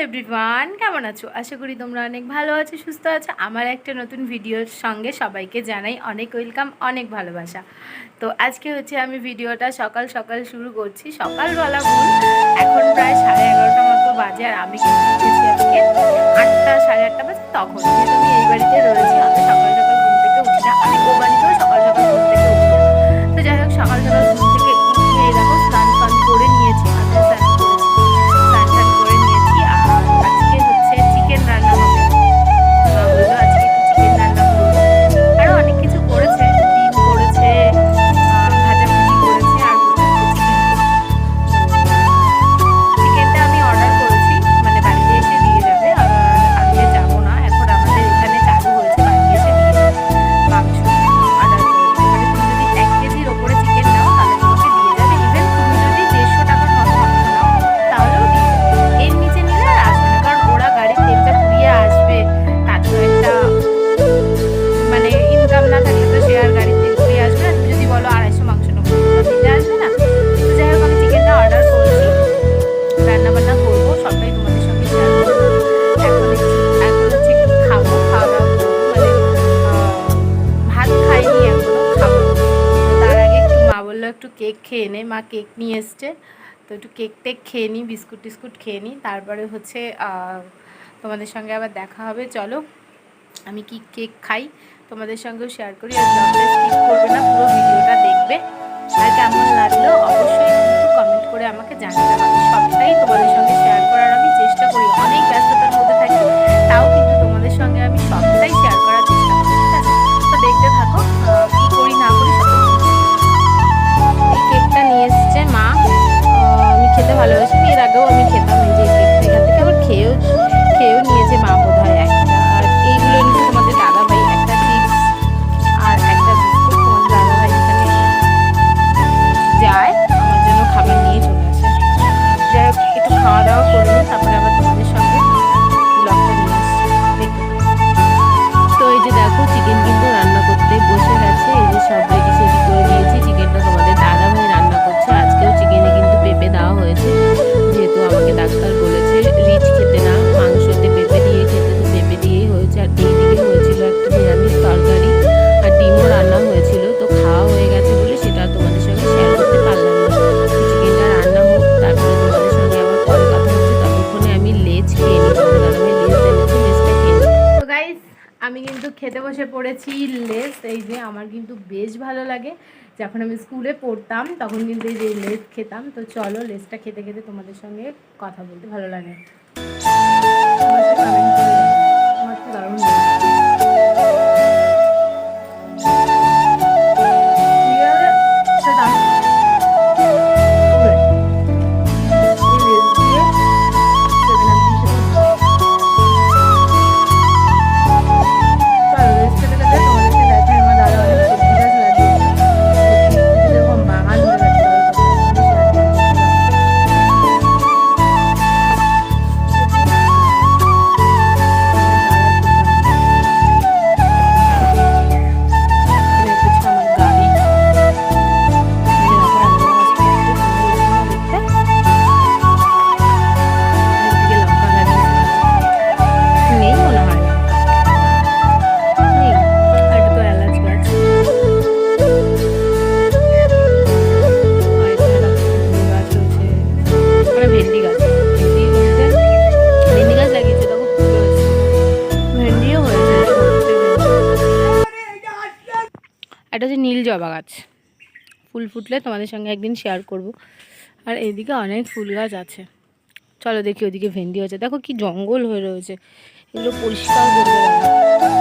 Hello everyone, কেমন আছো? আশা করি তোমরা অনেক ভালো আছো, সুস্থ আছো। আমার একটা নতুন ভিডিওর সঙ্গে সবাইকে জানাই অনেক ওয়েলকাম, অনেক ভালোবাসা। তো আজকে হচ্ছে আমি ভিডিওটা সকাল সকাল শুরু করছি। সকালবেলা ভুল, এখন প্রায় সাড়ে এগারোটা মতো বাজে আর আমি আটটা, সাড়ে আটটা বাজে, তখন তুমি এই বাড়িতে রয়েছি, আমি সকালটা খেয়ে নেই মা কেক নিয়ে এসছে। তো একটু কেক টেক খেয়ে নিই বিস্কুট টিস্কুট খেয়ে নিই তারপরে হচ্ছে তোমাদের সঙ্গে আবার দেখা হবে। চলো, আমি কি কেক খাই? তোমাদের সঙ্গেও শেয়ার করি। আর ব্লগটা করবে না, পুরো ভিডিওটা দেখবে। বসে পড়েছি লেস, এই যে আমার কিন্তু বেশ ভালো লাগে। যখন আমি স্কুলে পড়তাম, তখন কিন্তু এই যে লেস খেতাম। তো চলো লেসটা খেতে খেতে তোমাদের সঙ্গে কথা বলতে ভালো লাগে। জবা গাছ। ফুল ফুটলে তোমাদের সঙ্গে একদিন শেয়ার করব। আর এদিকে অনেক ফুল গাছ আছে। চলো দেখি ওদিকে ভেন্ডি হয়েছে। দেখো কি জঙ্গল হয়ে রয়েছে। এগুলো পরিষ্কার হয়ে রয়েছে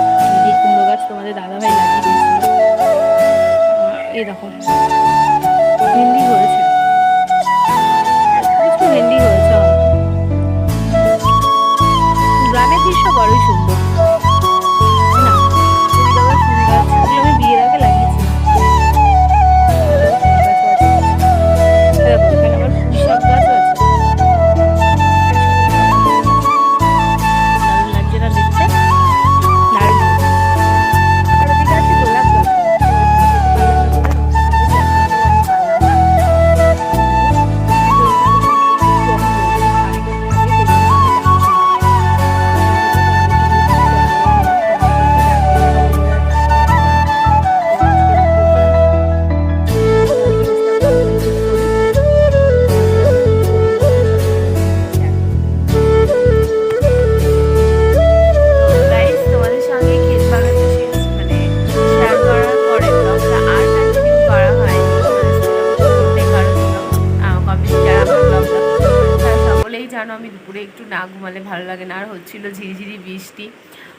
না ঘুমালে ভালো লাগে না। আর হচ্ছিল ঝিরিঝিরি বৃষ্টি।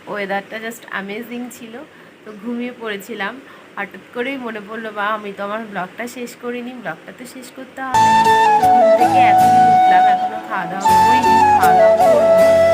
ওয়েদারটা জাস্ট অ্যামেজিং ছিল। তো ঘুমিয়ে পড়েছিলাম। হঠাৎ করেই মনে পড়ল, বা, আমি তো আমার ব্লগটা শেষ করিনি। ব্লগটা তো শেষ করতে হবে। ঘুম থেকে এখনই উঠলাম। খাওয়া দাওয়া করিনি খাওয়া দাওয়া